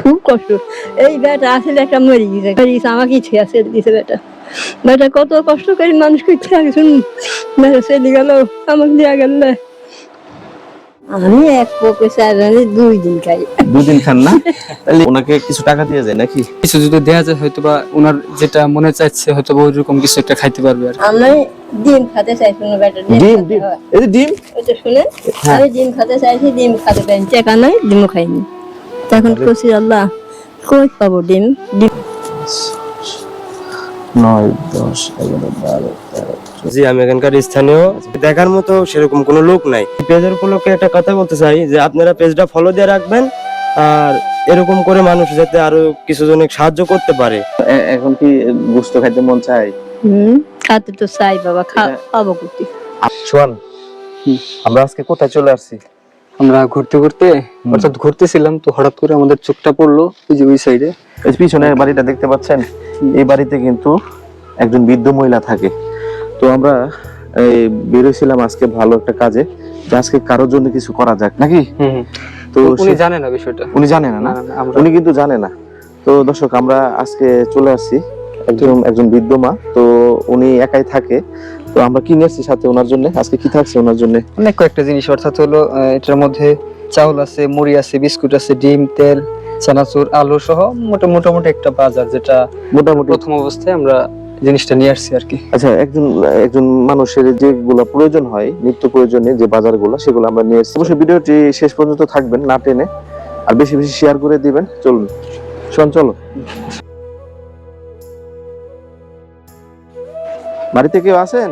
খুব কষ্ট। এই বেটা আসলে একটা মরে গেছে। মরে গেছে আমাকে ইচ্ছে আছে দিছে বেটা বেটা কত কষ্ট করে মানুষ করছে আগে শুন। বেটা চলে গেল আমাকে দেওয়া গেল। আমি এক পোকে দুই দিন খাই। দুদিন খান না? তাহলে ওনাকে কিছু টাকা দিয়ে যায় নাকি? কিছু যদি দেয়া যায় হয়তো বা ওনার যেটা মনে চাইছে হয়তো বা ওইরকম কিছু একটা খাইতে পারবে আর কি। আমি ডিম খেতে চাইছি না বেটা ডিম খেতে ডিম। এই ডিম? ওইটা শুনে আমি ডিম খেতে চাইছি ডিম খেতে পাইনি টাকা নাই ডিমও খাইনি। তখন আল্লাহ কই পাবো ডিম? ডিম নয় দশ এগারো বারো তেরো জি আমি এখানকার স্থানীয়। দেখার মতো সেরকম কোনো লোক নাই। পেজের উপলক্ষে একটা কথা বলতে চাই যে আপনারা পেজটা ফলো দিয়ে রাখবেন আর এরকম করে মানুষ যাতে আরও কিছু জনের সাহায্য করতে পারে। এখন কি গোস্ত খাইতে মন চাই হুম খাতে তো চাই বাবা খা খাব কুটি। শোন আমরা আজকে কোথায় চলে আসছি? আমরা ঘুরতে ঘুরতে অর্থাৎ ঘুরতেছিলাম তো হঠাৎ করে আমাদের চোখটা পড়ল ওই যে ওই সাইডে এই পিছনের বাড়িটা দেখতে পাচ্ছেন? এই বাড়িতে কিন্তু একজন বৃদ্ধ মহিলা থাকে। তো আমরা এই বেরোছিলাম আজকে ভালো একটা কাজে। আজকে কারোর জন্য কিছু করা যাক নাকি? তো উনি জানে না বিষয়টা। উনি জানে না না? উনি কিন্তু জানে না। তো দর্শক আমরা আজকে চলে আসছি। একজন একজন বৃদ্ধ মা। তো উনি একাই থাকে। তো আমরা কি নিয়েছি সাথে ওনার জন্য। আজকে কি থাকছে ওনার জন্য? অনেক কয়েকটা জিনিস অর্থাৎ হলো এটার মধ্যে চাউল আছে মুড়ি আছে বিস্কুট আছে ডিম তেল চানাচুর আলু সহ মোটা মোটামুটি একটা বাজার যেটা মোটামুটি। প্রথম অবস্থায় আমরা জিনিসটা নিয়ে আসছি আর কি। আচ্ছা একজন একজন মানুষের যেগুলো প্রয়োজন হয় নিত্য প্রয়োজনে যে বাজারগুলো সেগুলো আমরা নিয়ে আসছি। অবশ্যই ভিডিওটি শেষ পর্যন্ত থাকবেন না টেনে। আর বেশি বেশি শেয়ার করে দিবেন। চলুন। শোন চলো। বাড়িতে কেউ আছেন?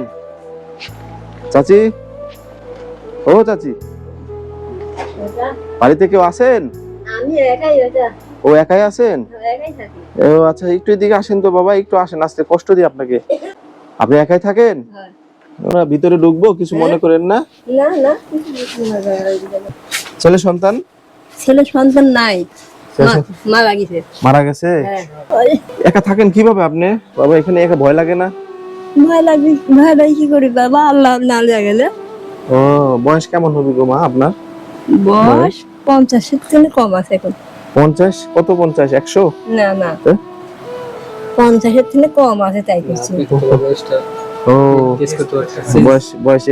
চাচি? ও চাচি। বাড়িতে কেউ আছেন? ও একাই আছেন? ও আচ্ছা একটু এদিকে আসেন তো বাবা একটু আসেন আসতে কষ্ট দিই আপনাকে। আপনি একাই থাকেন? হ্যাঁ। আমরা ভিতরে ঢুকবো কিছু মনে করেন না। ছেলে সন্তান? ছেলে সন্তান নাই। মারা গেছে মারা গেছে? হ্যাঁ। একা থাকেন কীভাবে আপনি? বাবা এখানে একা ভয় লাগে না? ভয় লাগবে ভয় লাগে কি করি? বাবা আল্লাহ না গেলে। ও বয়স কেমন হবে গো মা আপনার? বয়স পঞ্চাশের থেকে কম আছে এখন। পঞ্চাশ? কত পঞ্চাশ? একশো? না না। পঞ্চাশের থেকে কম আছে তাই ও। বয়স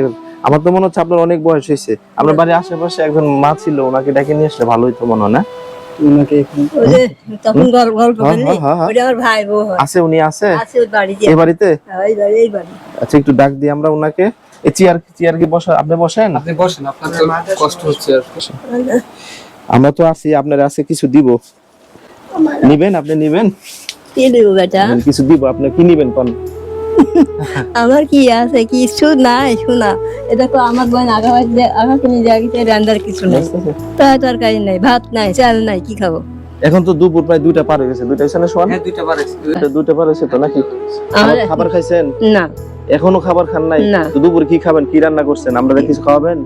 আমার তো মনে হচ্ছে আপনার অনেক বয়স হয়েছে। আপনার বাড়ির আশেপাশে একজন মা ছিল ওনাকে ডেকে নিয়ে আসলে ভালোই তো মনে হয় না? ওনাকে এখন- ওই যে তখন গল্প গল্প হ্যাঁ, হ্যাঁ, হ্যাঁ। ওটা আমার ভাই বউ আছে উনি আছে? আছে ওই বাড়িতে। এই বাড়িতে? এই বাড়ি এই বাড়ি। আচ্ছা একটু ডাক দিই আমরা ওনাকে এই চেয়ার চেয়ার কি বসা আপনি বসেন? আপনি বসেন আপনার তো কষ্ট হচ্ছে আর আমরা তো আছি আপনার আছে কিছু দিব। নিবেন আপনি নিবেন? কি দেবো বেটা? কিছু দিব আপনি কি নিবেন কোন? আমার কি আছে? কিছু নাই শোনা। এটা তো আমার বোন আগা আগা কিনে দেওয়া গেছে রান্নার কিছু নাই। তা তরকারি নাই ভাত নাই চাল নাই কি খাব? এখন তো দুপুর প্রায় দুইটা পার হয়ে গেছে। দুইটা হয়েছে না সোয়ান হ্যাঁ দুইটা পার হয়েছে। দুইটা- দুইটা পার হয়েছে তো নাকি? খাবার খাইছেন? না। এখনও খাবার খান নাই? না। তো দুপুর কি খাবেন? কি রান্না করছেন? আমরা কিছু খাওয়াবেন?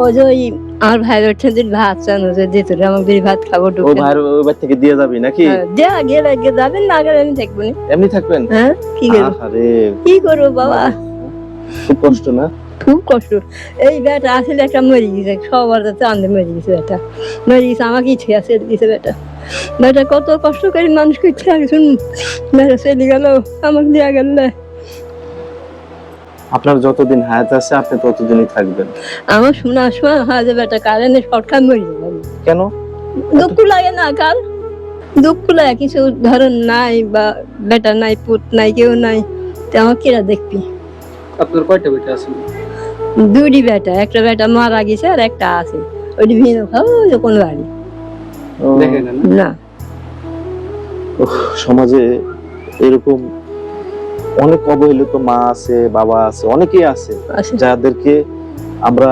ও যে ওই আমার ভাই ওঠে দিন ভাত চানো যে দিত রে, আমাকে দিন ভাত খাব ও ভাইয়ের ওই বাড়ি থেকে দিয়ে যাবি নাকি? যা গেলে গিয়ে যাবেন না গেলে আমি থাকব না। এমনি থাকবেন? হ্যাঁ কি করব? আরে কি করব বাবা? খুব কষ্ট না? খুব কষ্ট। এই বেটা আসলে একটা মরে গেছে সবার তো আন্দে মরে গেছে বেটা। মরে গেছে আমাকে ইচ্ছে আছে দিছে বেটা। বেটা কত কষ্ট করে মানুষ করছে আগে শুন। বেটা চলে গেল আমাকে দেওয়া গেল। আপনার যতদিন হায়াত আছে আপনি ততদিনই থাকবেন। আমার শোনা শোনা হয় যে বেটা কারেন্টে শর্টকাট মরে যাবে কেন? দুঃখ লাগে না কার দুঃখ লাগে কিছু ধরন নাই বা বেটা নাই পুত নাই কেউ নাই। তো আমার কিরা দেখবি। আপনার কয়টা বেটা আছে? দুটি বেটা একটা বেটা মারা গেছে আর একটা আছে। ওইটি ভিন্ন খাও কোন বাড়ি। দেখেন না? না। সমাজে এরকম অনেক অবহেলিত মা আছে বাবা আছে অনেকেই আছে যাদেরকে আমরা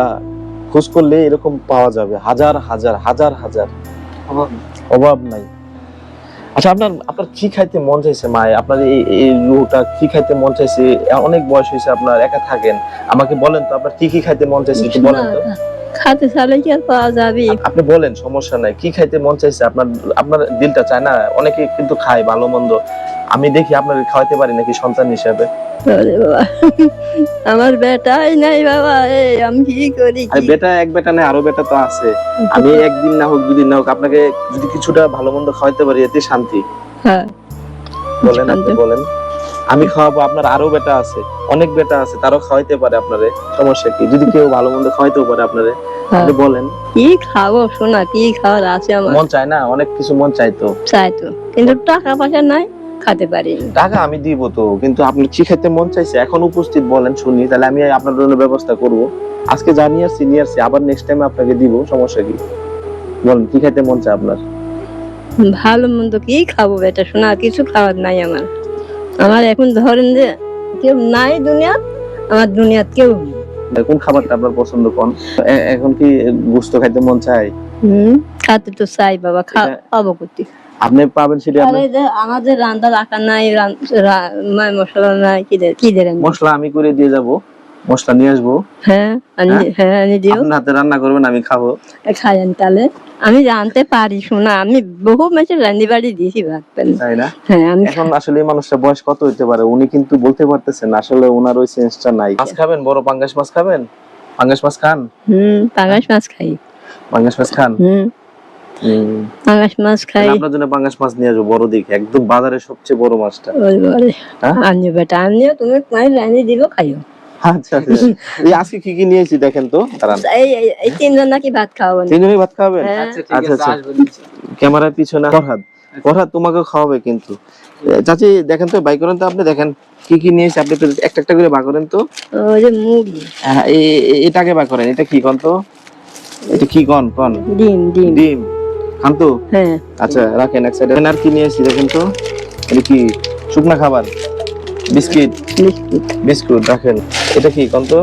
খোঁজ করলে এরকম পাওয়া যাবে। হাজার হাজার হাজার হাজার। অভাব নাই। আচ্ছা আপনার আপনার কি খাইতে মন চাইছে মা আপনার এই এই কি খাইতে মন চাইছে? অনেক বয়স হয়েছে আপনার একা থাকেন। আমাকে বলেন তো আপনার কি কি খাইতে মন চাইছে একটু বলেন তো। খাতে চালে কি আর পাওয়া যাবে? আপনি বলেন সমস্যা নাই। কি খাইতে মন চাইছে? আপনার আপনার দিলটা চায় না? অনেকে কিন্তু খায় ভালো মন্দ। আমি দেখি আপনার খাওয়াইতে পারি নাকি সন্তান হিসাবে? আমার বেটাই নাই বাবা এই আমি কি করি আরে বেটা এক বেটা নেই আরও বেটা তো আছে। আমি একদিন না হোক দুদিন না হোক আপনাকে যদি কিছুটা ভালো মন্দ খাওয়াইতে পারি এতে শান্তি। হ্যাঁ। বলেন আপনি বলেন। আমি খাওয়াবো আপনার আরও বেটা আছে অনেক বেটা আছে তারও খাওয়াইতে পারে আপনারে সমস্যা কি? যদি কেউ ভালো মন্দ খাওয়াইতেও পারে আপনারে হ্যাঁ। আপনি বলেন। কি খাব শোনা কি খাওয়ার আছে আমার? মন চায় না অনেক কিছু মন চাইতো চাই তো কিন্তু টাকা পয়সা নাই। খাতে পারি। টাকা আমি দিব তো কিন্তু আপনি কি খেতে মন চাইছে? এখন উপস্থিত বলেন শুনি তাহলে আমি আপনার জন্য ব্যবস্থা করব। আজকে জানিয়ে আসছি নিয়ে আসছি আবার নেক্সট টাইম আপনাকে দিব সমস্যা কি? বলেন কি খেতে মন চায় আপনার? ভালো মন্দ কি খাব বেটা শোনা কিছু খাওয়ার নাই আমার। আমার এখন ধরেন যে কেউ নাই দুনিয়া আমার দুনিয়াত কেউ। কোন খাবারটা আপনার পছন্দ কোন? এখন কি গোস্ত খাইতে মন চায়? হুম খাতে তো চাই বাবা খাব করতে আপনি পাবেন সেটা আপনি আমাদের রান্না রাখা নাই মশলা নাই কি দেন মশলা আমি করে দিয়ে যাব। মশলা নিয়ে আসব। হ্যাঁ হ্যাঁ? আনি দিও। আপনার হাতে রান্না করবেন আমি খাব। খাইয়েন তাহলে। আমি জানতে পারি শোনা আমি বহু মাসে রান্দি বাড়ি দিয়েছি ভাবতেন তাই না? হ্যাঁ আমি এখন আসলে এই মানুষটা বয়স কত হইতে পারে? উনি কিন্তু বলতে পারতেছেন না, আসলে ওনার ওই সেন্সটা নাই। মাছ খাবেন? বড় পাঙ্গাস মাছ খাবেন? পাঙ্গাস মাছ খান? হুম পাঙ্গাস মাছ খাই। পাঙ্গাস মাছ খান? হুম। পাঙ্গাস মাছ খাই। আপনার জন্য পাঙ্গাস মাছ নিয়ে আসব বড় দেখে একদম বাজারের সবচেয়ে বড় মাছটা। হ্যাঁ? আনিও বেটা আনিও তুমি রান্দি দিব খাইও। আচ্ছা আচ্ছা। এই আজকে কি কি নিয়েছি দেখেন তো দাঁড়ান। এই এই- এই তিনজন নাকি ভাত খাওয়াবো তিনজনই ভাত খাবেন হ্যাঁ। আচ্ছা আচ্ছা ক্যামেরার পিছনে ফরহাদ। ফরহাদ তোমাকে খাওয়াবে কিন্তু। চাচি দেখেন তো বাই করেন তো আপনি দেখেন। কি কি নিয়েছি আপনি একটা একটা করে বা করেন তো। ওই যে হ্যাঁ, এটাকে বা করেন। এটা কি কন তো? এটা কি কন কন? ডিম ডিম। ডিম। খান তো হ্যাঁ। আচ্ছা রাখেন এক সাইডে আর কি নিয়েছি দেখেন তো? এটা কি শুকনা খাবার? বিস্কিট? বিস্কুট। রাখেন। এটা কি তো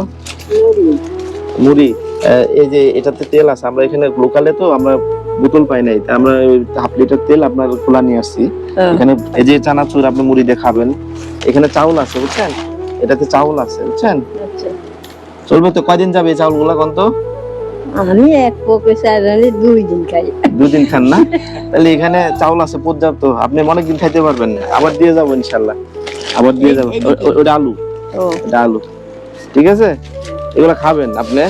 মুড়ি। এই যে এটাতে তেল আছে আমরা এখানে লোকালে তো আমরা বোতল পাই নাই। আমরা হাফ লিটার তেল আপনার খোলা নিয়ে আসছি। এখানে এই যে চানাচুর আপনি মুড়ি দিয়ে খাবেন। এখানে চাউল আছে বুঝছেন? এটাতে চাউল আছে বুঝছেন? আচ্ছা। চলবে তো কয়দিন যাবে এই চাউলগুলা কোন তো আমি এক পোকে দুই দিন খাই। দুদিন খান না? তাহলে এখানে চাউল আছে পর্যাপ্ত। আপনি অনেকদিন খাইতে পারবেন আবার দিয়ে যাব ইনশাল্লাহ। আবার দিয়ে যাব। ওটা আলু। ও। এটা আলু। ঠিক আছে? এগুলা খাবেন আপনি।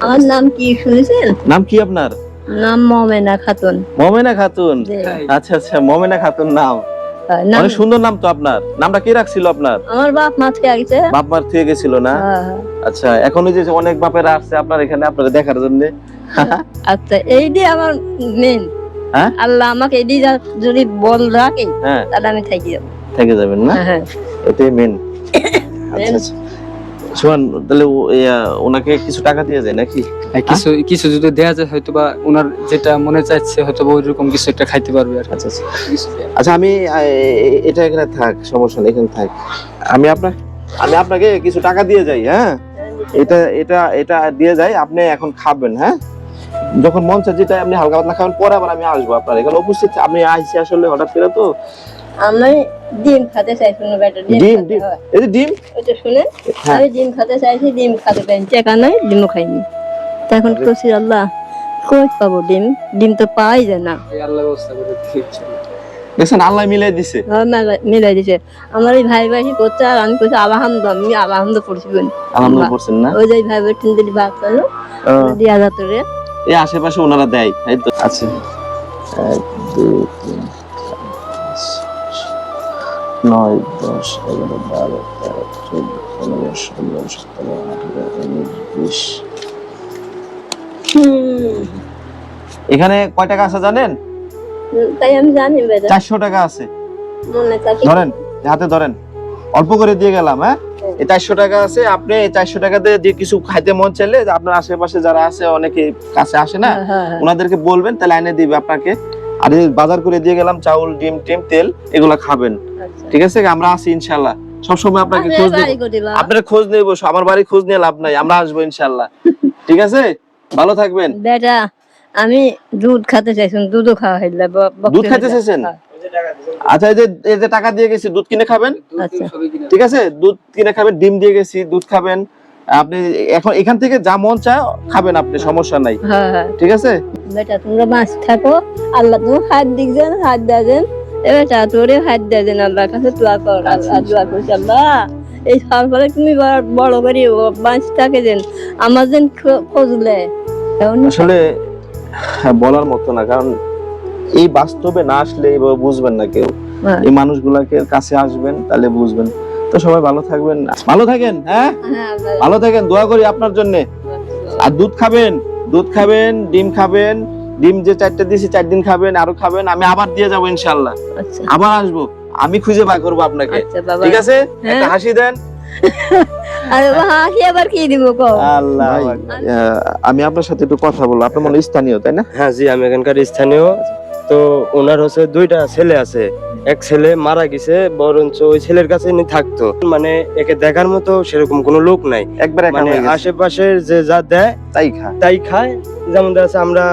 আমার নাম কি শুনেছেন? নাম কি আপনার? নাম মমেনা খাতুন। মমেনা খাতুন। আচ্ছা আচ্ছা মমেনা খাতুন নাম। অনেক সুন্দর নাম তো আপনার। নামটা কে রাখছিল আপনার? আমার বাপ মাছকে আগেছে বাপ মার থেকে গেছিল না? হ্যাঁ, আচ্ছা এখন যে অনেক বাপেরা আসছে আপনার এখানে আপনার দেখার জন্য। আচ্ছা এই দিয়ে আমার মেন হ্যাঁ? আল্লাহ আমাকে এই দিয়ে যদি বল রাখে হ্যাঁ। তাহলে আমি থাকি। যাব থেকে যাবেন না? হ্যাঁ এটাই মেন আচ্ছা। শোন তাহলে ওনাকে কিছু টাকা দিয়ে যায় নাকি? হ্যাঁ, কিছু কিছু যদি দেয়া যায় হয়তো বা ওনার যেটা মনে চাইছে হয়তো বা ওইরকম কিছু একটা খাইতে পারবে আর আচ্ছা আচ্ছা। আচ্ছা আমি এটা এখানে থাক সমস্যা নেই এখানে থাক। আমি আপনার আমি আপনাকে কিছু টাকা দিয়ে যাই হ্যাঁ? এটা এটা এটা দিয়ে যাই আপনি এখন খাবেন হ্যাঁ? যখন মন চায় যেটা আপনি হালকা পাতলা খাবেন পরে আবার আমি আসব আপনার এখানে। উপস্থিত আপনি আইসি আসলে হঠাৎ করে তো আমি ডিম খেতে চাইছি না বেটা ডিম ডিম হয়। এই যে ডিম? শুনে হ্যাঁ। আমি ডিম খেতে চাইছি ডিম খেতে পাইনি। টাকা নাই ডিমও খাইনি। তখন কছি আল্লাহ কই পাবো ডিম? ডিম তো পাওয়াই যায় না। এই আল্লাহ ব্যবস্থা করে দিচ্ছে দেখছেন আল্লাহ মিলাই দিছে। আমার মেলা- মিলাই দিছে। আমার এই ভাই ভাই করছে আর আমি কইছি আলহামদু আমি আলহামদু পড়ছি। আলহামদুলিল্লাহ করছেন না? ওই যে ভাই ভাই তিন দিন ভাত করল দিয়া যাত রে। এই আশেপাশে ওনারা দেয় তাই তো? আচ্ছা এক দুই তিন নয় দশ এগারো বারো তেরো চোদ্দ পনেরো ষোলো সতেরো আঠারো উনিশ বিশ। এখানে কয় টাকা আছে জানেন? তাই আমি জানি চারশো টাকা আছে। ধরেন হাতে ধরেন। অল্প করে দিয়ে গেলাম হ্যাঁ? এই চারশো টাকা আছে আপনি এই চারশো টাকাতে দিয়ে কিছু খাইতে মন চাইলে আপনার আশেপাশে যারা আছে অনেকে কাছে আসে না? হ্যাঁ, হ্যাঁ, হ্যাঁ। ওনাদেরকে বলবেন তাহলে এনে দিবে আপনাকে। আর এই বাজার করে দিয়ে গেলাম চাউল ডিম টিম তেল এগুলা খাবেন। আচ্ছা। ঠিক আছে? আমরা আছি ইনশাল্লাহ। সবসময় আপনাকে খোঁজ। আপনার খোঁজ নেব আমার বাড়ি খোঁজ নিয়ে লাভ নাই আমরা আসব ইনশাল্লাহ। ঠিক আছে? ভালো থাকবেন। বেটা আমি দুধ খেতে চাইছি দুধও খাওয়া হইলে দুধ খাইতে চাইছেন? আচ্ছা এই যে এই যে টাকা দিয়ে গেছি দুধ কিনে খাবেন? আচ্ছা। ঠিক আছে? দুধ কিনে খাবেন ডিম দিয়ে গেছি দুধ খাবেন। আপনি এখন এখান থেকে যা মন চায় খাবেন আপনি সমস্যা নাই। হ্যাঁ হ্যাঁ। ঠিক আছে? বেটা তোমরা মাছ থাকো। আল্লাহ তুমি হাত হাত দেন বেটা তোরে হাত দেন আল্লাহর কাছে দোয়া কর আল্লাহ দোয়া করছি আল্লাহ। এই সরকারে তুমি বড় করে মাছ থাকে দেন আমার যেন খোঁজলে আসলে হ্যাঁ, বলার মতো না কারণ এই বাস্তবে না আসলে বুঝবেন না কেউ। এই মানুষগুলাকে কাছে আসবেন তাহলে বুঝবেন। তো সবাই ভালো থাকবেন ভালো থাকেন হ্যাঁ? হ্যাঁ, ভালো থাকেন। দোয়া করি আপনার জন্য। আর দুধ খাবেন দুধ খাবেন ডিম খাবেন ডিম যে চারটে দিয়েছি চার দিন খাবেন আরও খাবেন আমি আবার দিয়ে যাব ইনশাল্লাহ আচ্ছা। আবার আসব আমি খুঁজে বার করব আপনাকে। আচ্ছা ঠিক আছে? হ্যাঁ। একটা হাসি দেন। হাসি দিব আমি আপনার সাথে একটু কথা বলব আপনার মনে স্থানীয় তাই না? হ্যাঁ জি আমি এখানকার স্থানীয়। তো ওনার হচ্ছে দুইটা ছেলে আছে। এক ছেলে মারা গেছে বরঞ্চ ওই ছেলের কাছে ইনি থাকতো। মানে একে দেখার মতো সেরকম কোনো লোক নাই। একবার মানে আশেপাশের যে যা দেয় তাই খা তাই খায়। যেমন দেখা যাচ্ছে আমরা।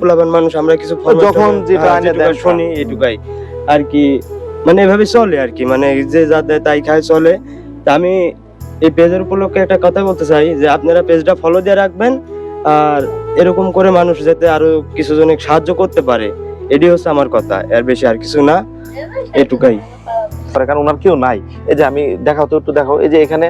পোলাপান মানুষ আমরা কিছু যখন যেটা হ্যাঁ, আইনে শুনি এটুকাই। আর কি মানে এভাবে চলে আর কি। মানে যে যা দেয় তাই খায় চলে। তা আমি এই পেজের উপলক্ষে একটা কথা বলতে চাই যে আপনারা পেজটা ফলো দিয়ে রাখবেন আর এরকম করে মানুষ যাতে আরও কিছু জনের সাহায্য করতে পারে। এটি হচ্ছে আমার কথা এর বেশি আর কিছু না। এটুকাই। কারণ ওনার কেউ নাই। এই যে আমি দেখাও তো একটু দেখাও। এই যে এখানে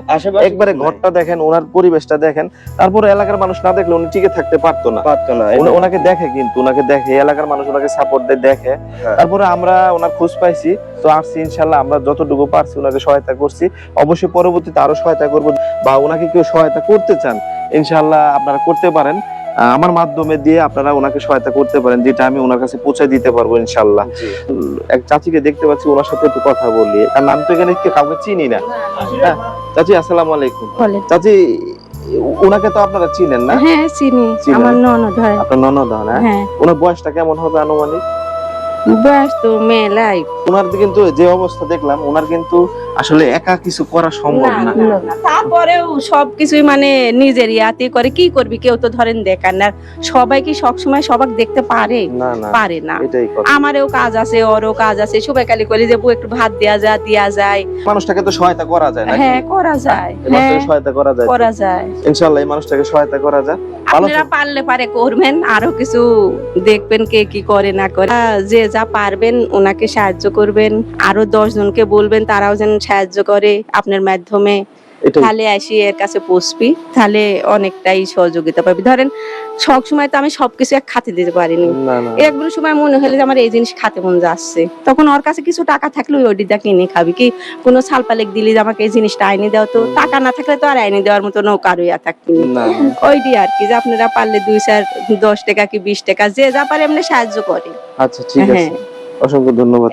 একবারে ঘরটা দেখেন ওনার পরিবেশটা দেখেন। তারপরে এলাকার মানুষ না দেখলে উনি টিকে থাকতে পারতো না। পারতো না। ওনাকে দেখে কিন্তু ওনাকে দেখে এলাকার মানুষ ওনাকে সাপোর্ট দেয় দেখে। হ্যাঁ। তারপরে আমরা ওনার খোঁজ পাইছি তো আসছি ইনশাল্লাহ আমরা যতটুকু পারছি ওনাকে সহায়তা করছি। অবশ্যই পরবর্তীতে আরও সহায়তা করব বা ওনাকে কেউ সহায়তা করতে চান ইনশাল্লাহ আপনারা করতে পারেন। আমার মাধ্যমে দিয়ে আপনারা ওনাকে সহায়তা করতে পারেন যেটা আমি ওনার কাছে পৌঁছে দিতে পারব ইনশাল্লাহ। এক চাচিকে দেখতে পাচ্ছি ওনার সাথে একটু কথা বলি। তার নাম তো এখানে কে- কাউকে চিনি না। হ্যাঁ চাচি আসসালামু আলাইকুম। চাচি ওনাকে তো আপনারা চিনেন না? হ্যাঁ চিনি। আমার ননদ হয়। আপনার ননদ হয় না? হ্যাঁ। ওনার বয়সটা কেমন হবে আনুমানিক? বয়স তো মেলাই ওনার কিন্তু যে অবস্থা দেখলাম ওনার কিন্তু আসলে একা কিছু করা সম্ভব না। তারপরেও সবকিছুই মানে নিজের ইয়াতে করে কি করবি? কেউ তো ধরেন দেখার না। সবাই কি সবসময় সবাক দেখতে পারে? পারে না। আমারও কাজ আছে ওরও কাজ আছে। সবাই খালি করে যে একটু ভাত দেয়া যায় দেয়া যায়। মানুষটাকে তো সহায়তা করা যায় হ্যাঁ করা যায়। হ্যাঁ সহায়তা করা যায়। করা যায়। ইনশাআল্লাহ এই মানুষটাকে সহায়তা করা যায়। আপনারা পারলে পারে করবেন আরও কিছু দেখবেন কে কি করে না করে। যে যা পারবেন, ওনাকে সাহায্য করবেন। আরও দশ জনকে বলবেন, তারাও যেন সাহায্য করে আপনার মাধ্যমে। তাহলে আসি এর কাছে পৌঁছবি তাহলে অনেকটাই সহযোগিতা পাবি। ধরেন সব সময় তো আমি সবকিছু এক খাতে দিতে পারিনি। একগুলো সময় মনে হলে যে আমার এই জিনিস খাতে মন যাচ্ছে। তখন ওর কাছে কিছু টাকা থাকলে ওই ওডিটা কিনে খাবি। কি কোনো সাল পালেক দিলি যে আমাকে এই জিনিসটা আইনে দাও তো? টাকা না থাকলে তো আর আইনে দেওয়ার মতো নৌকার ইয়া থাকবি না। ওইটি আর কি যে আপনারা পারলে দুই চার দশ টাকা কি বিশ টাকা যে যা পারে এমনি সাহায্য করে। আচ্ছা ঠিক আছে। হ্যাঁ। অসংখ্য ধন্যবাদ।